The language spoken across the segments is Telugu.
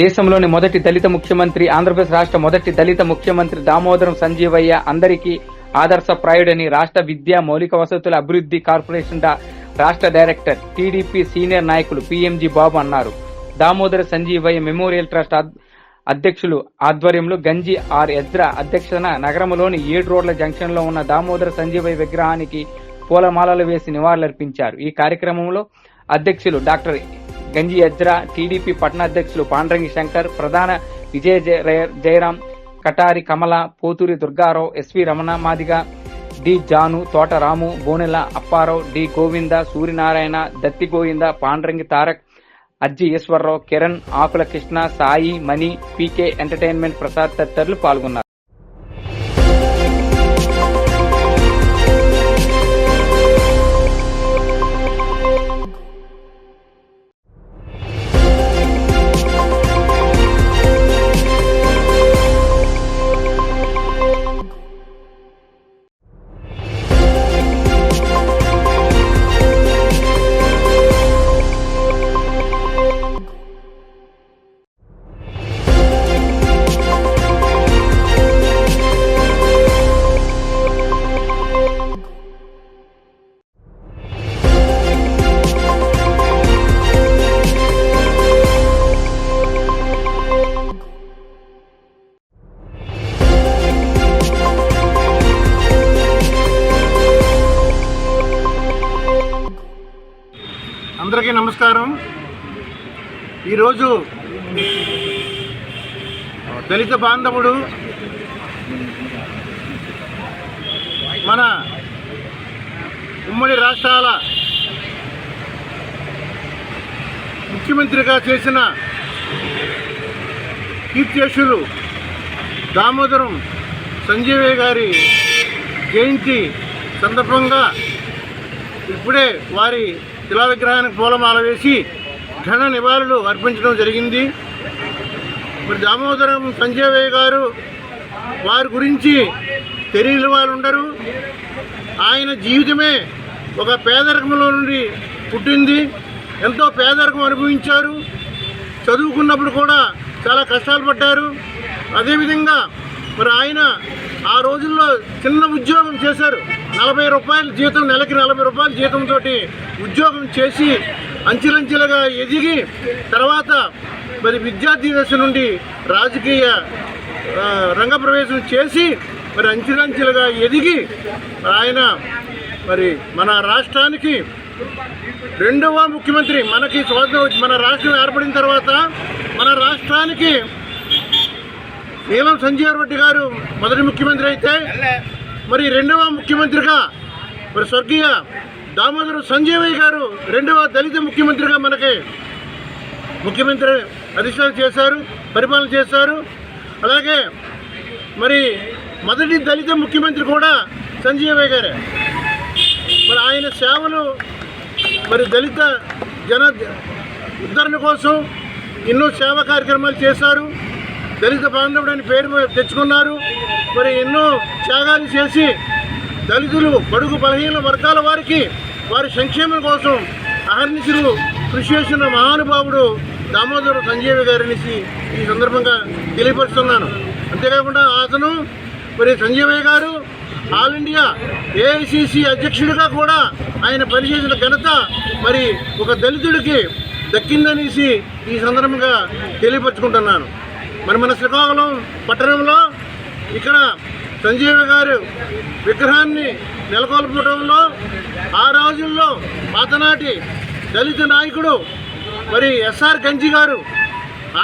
దేశంలోని మొదటి దళిత ముఖ్యమంత్రి ఆంధ్రప్రదేశ్ రాష్ట్ర మొదటి దళిత ముఖ్యమంత్రి దామోదరం సంజీవయ్య అందరికీ ఆదర్శప్రాయుడని రాష్ట్ర విద్యా మౌలిక వసతుల అభివృద్ధి కార్పొరేషన్ రాష్ట్ర డైరెక్టర్ టీడీపీ సీనియర్ నాయకులు పీఎంజీ బాబు అన్నారు. దామోదర సంజీవయ్య మెమోరియల్ ట్రస్ట్ అధ్యక్షులు ఆధ్వర్యంలో గంజి ఆర్ ఎజ్రా అధ్యక్షతన నగరంలోని ఏడు రోడ్ల జంక్షన్లో ఉన్న దామోదర సంజీవయ్య విగ్రహానికి పూలమాలలు వేసి నివాళులర్పించారు. ఈ కార్యక్రమంలో అధ్యక్షులు డాక్టర్ గంజి ఎజ్రా టీడీపీ పట్టణాధ్యక్షులు పాండ్రంగి శంకర్ ప్రధాన Vijaya Jayaram Katari Kamala Poturi Durgarao SV Ramana Madiga D Janu Thota Ramu Bonela Apparao D Govinda Suryanarayana Datti Govinda Pandrangi Tarak Ajji Eswararao Kiran Akula Krishna Sai Mani PK entertainment Prasad తదితరులు పాల్గొన్నారు. ఈరోజు దళిత బాంధవుడు మన ఉమ్మడి రాష్ట్రాల ముఖ్యమంత్రిగా చేసిన కీర్తిశులు దామోదరం సంజీవయ్య గారి జయంతి సందర్భంగా ఇప్పుడే వారి శిలా విగ్రహానికి పూలమాల వేసి ఘన నివాళులు అర్పించడం జరిగింది. మరి దామోదరం సంజయవయ్య గారు వారి గురించి తెలియని వాళ్ళు ఉండరు. ఆయన జీవితమే ఒక పేదరికంలో నుండి పుట్టింది. ఎంతో పేదరికం అనుభవించారు. చదువుకున్నప్పుడు కూడా చాలా కష్టాలు పడ్డారు. అదేవిధంగా మరి ఆయన ఆ రోజుల్లో చిన్న ఉద్యోగం చేశారు. నలభై రూపాయల జీతం నెలకి నలభై రూపాయల జీతంతో ఉద్యోగం చేసి అంచెలంచెలుగా ఎదిగి తర్వాత మరి విద్యార్థి దశ నుండి రాజకీయ రంగప్రవేశం చేసి మరి అంచెలంచెలుగా ఎదిగి ఆయన మరి మన రాష్ట్రానికి రెండవ ముఖ్యమంత్రి మనకి స్వాతంత్రం వచ్చి- మన రాష్ట్రం ఏర్పడిన తర్వాత మన రాష్ట్రానికి నీలం సంజీవ రెడ్డి గారు మొదటి ముఖ్యమంత్రి అయితే మరి రెండవ ముఖ్యమంత్రిగా మరి స్వర్గీయ దామోదరం సంజీవయ్య గారు రెండవ దళిత ముఖ్యమంత్రిగా మనకి ముఖ్యమంత్రి అధిష్టానం చేశారు పరిపాలన చేశారు. అలాగే మరి మొదటి దళిత ముఖ్యమంత్రి కూడా సంజీవయ్య గారే. మరి ఆయన సేవలు మరి దళిత జన ఉద్ధరణ కోసం ఎన్నో సేవా కార్యక్రమాలు చేశారు. దళిత బాంధవుడు అని పేరు తెచ్చుకున్నారు. మరి ఎన్నో త్యాగాలు చేసి దళితులు బడుగు బలహీన వర్గాల వారికి వారి సంక్షేమం కోసం అహర్నిశులు కృషి చేసిన మహానుభావుడు దామోదర సంజీవి గారిని ఈ సందర్భంగా తెలియపరుస్తున్నాను. అంతేకాకుండా అతను మరి సంజీవయ్య గారు ఆల్ ఇండియా ఏఐసిసి అధ్యక్షుడిగా కూడా ఆయన పనిచేసిన ఘనత మరి ఒక దళితుడికి దక్కిందనేసి ఈ సందర్భంగా తెలియపరుచుకుంటున్నాను. మరి మన శ్రీకాకుళం పట్టణంలో ఇక్కడ సంజీవ గారు విగ్రహాన్ని నెలకొల్పడంలో ఆ రోజుల్లో పాతనాటి దళిత నాయకుడు మరి ఎస్ఆర్ గంజి గారు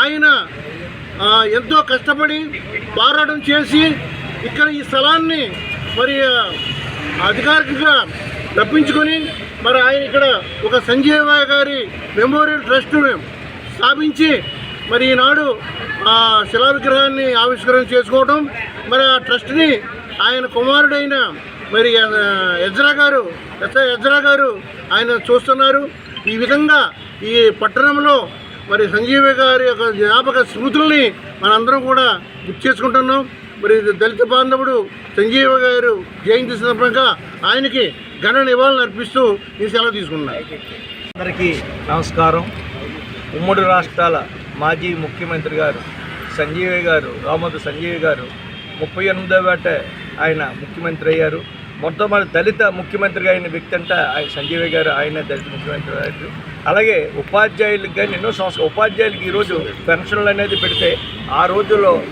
ఆయన ఎంతో కష్టపడి పోరాటం చేసి ఇక్కడ ఈ స్థలాన్ని మరి అధికారికంగా రప్పించుకొని మరి ఆయన ఇక్కడ ఒక సంజీవ గారి మెమోరియల్ ట్రస్ట్ను స్థాపించి మరి ఈనాడు ఆ శిలా విగ్రహాన్ని ఆవిష్కరణ చేసుకోవడం మరి ఆ ట్రస్ట్ని ఆయన కుమారుడైన మరి ఎజ్రా గారు ఎస్ఐ ఎజ్రా గారు ఆయన చూస్తున్నారు. ఈ విధంగా ఈ పట్టణంలో మరి సంజీవ గారి యొక్క జ్ఞాపక స్మృతుల్ని మనందరం కూడా గుర్తు చేసుకుంటున్నాం. మరి దళిత బాంధవుడు సంజీవ గారు జయంతి సందర్భంగా ఆయనకి ఘన నివాళులు అర్పిస్తూ ఈ సెలవు తీసుకున్నారు. అందరికీ నమస్కారం. ఉమ్మడి రాష్ట్రాల మాజీ ముఖ్యమంత్రి గారు సంజీవ్ గారు రామోద్ సంజీవ్ గారు ముప్పై ఎనిమిదో వేట ఆయన ముఖ్యమంత్రి అయ్యారు. మొట్టమొదటి దళిత ముఖ్యమంత్రిగా అయిన వ్యక్తి అంటే ఆయన సంజీవ్ గారు ఆయన దళిత ముఖ్యమంత్రి అయ్యారు. అలాగే ఉపాధ్యాయులకు కానీ ఎన్నో సంవత్సరాలు ఉపాధ్యాయులకు ఈరోజు పెన్షన్లు అనేది పెడితే ఆ రోజుల్లో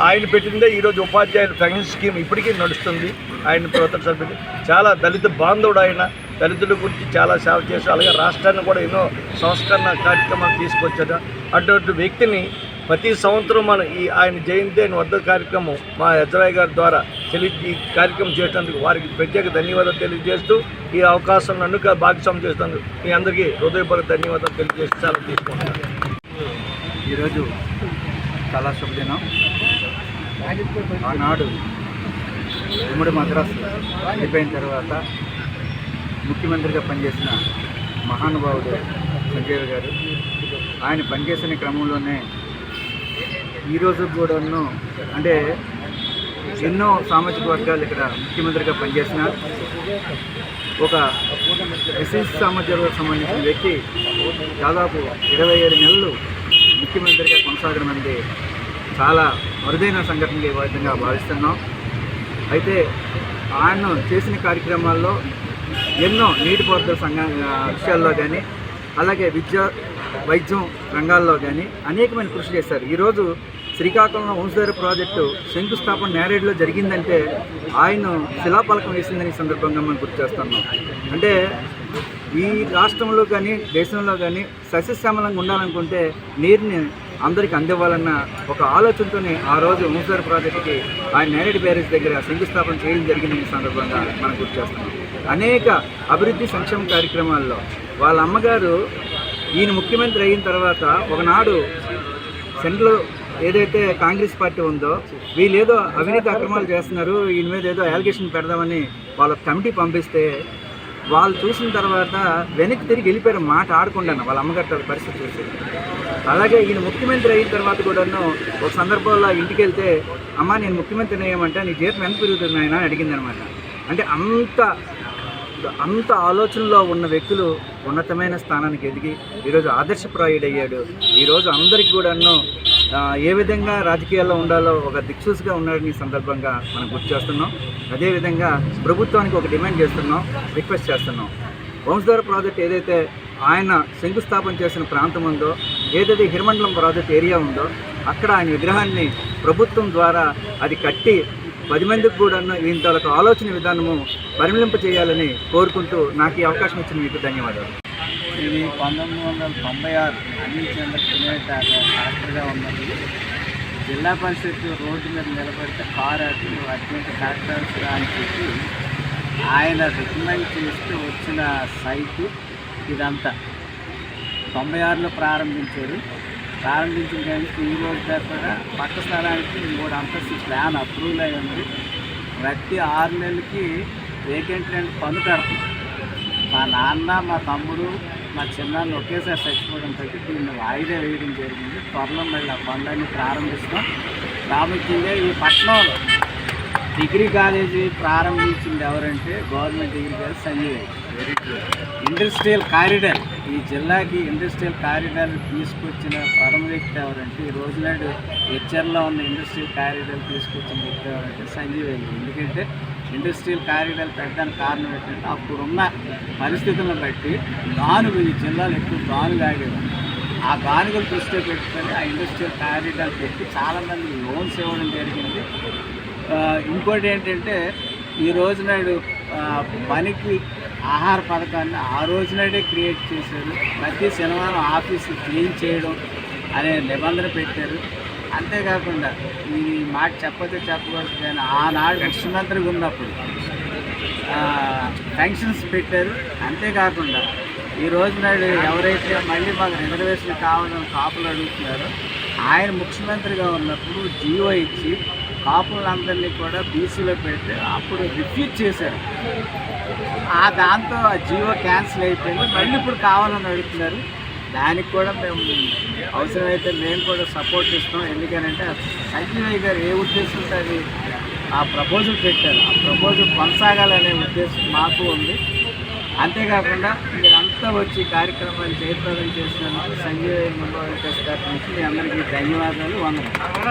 ఆయన పెట్టిందే ఈరోజు ఉపాధ్యాయుల పెన్షన్ స్కీమ్ ఇప్పటికీ నడుస్తుంది. ఆయన ప్రభుత్వ సభ్యులు చాలా దళిత బాంధవుడు ఆయన. దళితుల గురించి చాలా సేవ చేశారు. అలాగే రాష్ట్రాన్ని కూడా ఎన్నో సంస్కరణ కార్యక్రమాలు తీసుకొచ్చారు. అటువంటి వ్యక్తిని ప్రతి సంవత్సరం మనం ఈ ఆయన జయంతి అని వద్ద కార్యక్రమం మా యజ్రాయ్ గారి ద్వారా తెలి ఈ కార్యక్రమం చేసినందుకు వారికి ప్రత్యేక ధన్యవాదాలు తెలియజేస్తూ ఈ అవకాశం నన్ను భాగస్వామ్యం చేసినందుకు మీ అందరికీ హృదయపూర్వక ధన్యవాదాలు తెలియజేస్తూ చాలా తీసుకుంటున్నాను. ఈరోజు చాలా శుభదినం ఆనాడు ఉమ్మడి మద్రాసు వెళ్ళిపోయిన తర్వాత ముఖ్యమంత్రిగా పనిచేసిన మహానుభావుడు సంజయ్ గారు ఆయన పనిచేసిన క్రమంలోనే ఈరోజు కూడాను అంటే ఎన్నో సామాజిక వర్గాలు ఇక్కడ ముఖ్యమంత్రిగా పనిచేసిన ఒక ఎస్సీ సామాజిక సంబంధించిన వ్యక్తి దాదాపు ఇరవై ఏడు నెలలు ముఖ్యమంత్రిగా కొనసాగడం అనేది చాలా అరుదైన సంఘటనగా విధంగా భావిస్తున్నాం. అయితే ఆయన చేసిన కార్యక్రమాల్లో ఎన్నో నీటిపారుదల సంఘ విషయాల్లో కానీ అలాగే విద్య వైద్యం రంగాల్లో కానీ అనేకమైన కృషి చేశారు. ఈరోజు శ్రీకాకుళంలో వంశధార ప్రాజెక్టు శంకుస్థాపన నేరేడులో జరిగిందంటే ఆయన శిలాపలకం వేసిందని సందర్భంగా మనం గుర్తు చేస్తున్నాం. అంటే ఈ రాష్ట్రంలో కానీ దేశంలో కానీ సస్యశ్యామలంగా ఉండాలనుకుంటే నీరుని అందరికీ అందివ్వాలన్న ఒక ఆలోచనతోనే ఆ రోజు వంశధార ప్రాజెక్టుకి ఆయన నేరేడు బ్యారేజ్ దగ్గర శంకుస్థాపన చేయడం జరిగింది సందర్భంగా మనం గుర్తు చేస్తున్నాం. అనేక అభివృద్ధి సంక్షేమ కార్యక్రమాల్లో వాళ్ళ అమ్మగారు ఈయన ముఖ్యమంత్రి అయిన తర్వాత ఒకనాడు సెంట్రల్ ఏదైతే కాంగ్రెస్ పార్టీ ఉందో వీళ్ళు ఏదో అవినీతి అక్రమాలు చేస్తున్నారు ఈయన మీద ఏదో అలిగేషన్ పెడదామని వాళ్ళ కమిటీ పంపిస్తే వాళ్ళు చూసిన తర్వాత వెనక్కి తిరిగి వెళ్ళిపోయారు మాట ఆడకుండా వాళ్ళ అమ్మగారి పరిస్థితి చూసి. అలాగే ఈయన ముఖ్యమంత్రి అయిన తర్వాత కూడాను ఒక సందర్భంలో ఇంటికి వెళ్తే అమ్మ నేను ముఖ్యమంత్రిని అయ్యామంటే నీ జీతం ఎంత పెరుగుతున్నాయని అడిగిందనమాట అడిగింది అనమాట అంటే అంత అంత ఆలోచనలో ఉన్న వ్యక్తులు ఉన్నతమైన స్థానానికి ఎదిగి ఈరోజు ఆదర్శప్రాయుడయ్యాడు. ఈరోజు అందరికి కూడాను ఏ విధంగా రాజకీయాల్లో ఉండాలో ఒక దిక్సూసిగా ఉన్నాడని సందర్భంగా మనం గుర్తు చేస్తున్నాం. అదేవిధంగా ప్రభుత్వానికి ఒక డిమాండ్ చేస్తున్నాం రిక్వెస్ట్ చేస్తున్నాం. వంశధార ప్రాజెక్ట్ ఏదైతే ఆయన శంకుస్థాపన చేసిన ప్రాంతం ఉందో ఏదైతే హిరమండలం ప్రాజెక్ట్ ఏరియా ఉందో అక్కడ ఆయన విగ్రహాన్ని ప్రభుత్వం ద్వారా అది కట్టి పది మందికి కూడా ఈయన తాలూకు ఆలోచన విధానము పరిమళింప చేయాలని కోరుకుంటూ నాకు ఈ అవకాశం ఇచ్చిన మీకు ధన్యవాదాలు. ఇది పంతొమ్మిది వందల తొంభై ఆరు అనిల్ కలెక్టర్గా ఉన్నది. జిల్లా పరిషత్ రోడ్డు మీద నిలబడితే కార్ అటు అటువంటి కలెక్టర్స్ అని చెప్పి ఆయన రికమెండ్ చేస్తూ వచ్చిన సైటు ఇదంతా. తొంభై ఆరులో ప్రారంభించారు ప్రారంభించిన కానీ ఈ రోజు దగ్గర పక్క స్థలానికి మూడు అంతస్తు ప్లాన్ అప్రూవల్ అయి ఉంది. ప్రతి ఆరు నెలలకి వేకెంట్ ల్యాండ్ పన్ను కడతాం. మా నాన్న మా తమ్ముడు మా చిన్నాన్న ఒకేసారి చచ్చిపోవడంతో దీన్ని వాయిదా వేయడం జరిగింది. త్వరలో మళ్ళీ ఆ పనులన్నీ ప్రారంభిస్తాం. ప్రాముఖ్యంగా ఈ పట్టణంలో. డిగ్రీ కాలేజీ ప్రారంభించింది ఎవరంటే government degree college Sanjay. Industrial corridor. ఈ జిల్లాకి ఇండస్ట్రియల్ కారిడార్ తీసుకొచ్చిన ప్రథమ వ్యక్తి ఎవరంటే ఈ రోజు నాడు హెచ్ఆర్లో ఉన్న ఇండస్ట్రియల్ కారిడార్ తీసుకొచ్చిన వ్యక్తి ఎవరంటే సంజీవ్ ఎందుకంటే ఇండస్ట్రియల్ కారిడార్ పెట్టడానికి కారణం ఏంటంటే అప్పుడున్న పరిస్థితులను బట్టి గానుగు ఈ జిల్లాలో ఎక్కువ గానుగ ఆగేవారు ఆ గానుగలు దృష్టిలో పెట్టుకొని ఆ ఇండస్ట్రియల్ కారిడార్ పెట్టి చాలామంది లోన్స్ ఇవ్వడం జరిగింది. ఇంకోటి ఏంటంటే ఈ రోజు నాడు పనికి ఆహార పథకాన్ని ఆ రోజు నాడే క్రియేట్ చేశారు. ప్రతి శనివారం ఆఫీస్ క్లీన్ చేయడం అనే నిబంధన పెట్టారు. అంతేకాకుండా ఈ మాట చెప్పతే చెప్పకూడదు కానీ ఆనాడు ముఖ్యమంత్రిగా ఉన్నప్పుడు పెన్షన్స్ పెట్టారు. అంతేకాకుండా ఈ రోజు నాడు ఎవరైతే మళ్ళీ మాకు రిజర్వేషన్ కావాలని కాపులు అడుగుతున్నారో ఆయన ముఖ్యమంత్రిగా ఉన్నప్పుడు జీవో ఇచ్చి కాపులందరినీ కూడా బీసీలో పెడితే అప్పుడు రిఫ్యూజ్ చేశారు. ఆ దాంతో ఆ జీవో క్యాన్సిల్ అయిపోయింది. మళ్ళీ ఇప్పుడు కావాలని అడుగుతున్నారు. దానికి కూడా మేము అవసరమైతే మేము కూడా సపోర్ట్ ఇస్తాం ఎందుకనంటే సంజయ్ గారు ఏ ఉద్దేశంతో అది ఆ ప్రపోజల్ పెట్టారు? ఆ ప్రపోజల్ కొనసాగాలనే ఉద్దేశం మాకు ఉంది. అంతేకాకుండా మీరంతా వచ్చి కార్యక్రమాలు కార్యక్రమాన్ని జయప్రదం చేసినందుకు సంజయ్ వెంకటేష్ గారి నుంచి మీ అందరికీ ధన్యవాదాలు. వందనాలు.